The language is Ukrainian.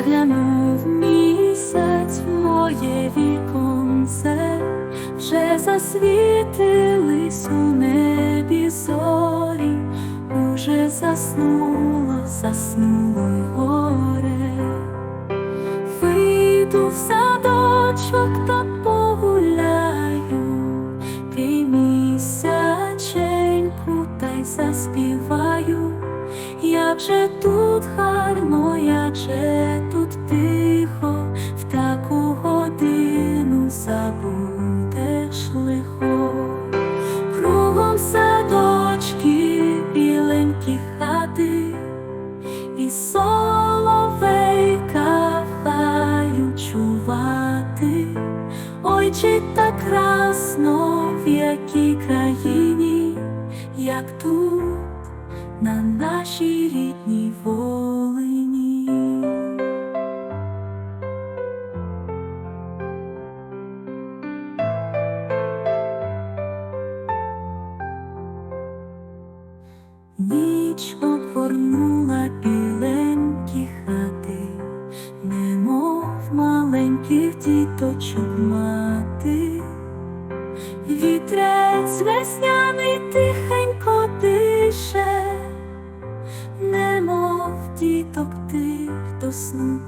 заглянув місяць в моє віконце, вже засвітились у небі зорі, уже заснуло, заснуло горе, вийду в садочок та погуляю, ти місяченьку та й заспіваю. я вже тут гарно я harmonia тут тихо, в таку годину забудеш лихо. Кругом садочки, біленькі хати, і соловейка хаю чувати. Ой, чи так красно в якій країні, як тут, на нашій рідній Волині. Ніч обгорнула біленькі хати, немов маленьких діточок мати. Вітрець весняний тихенько дише, немов діток тих до сну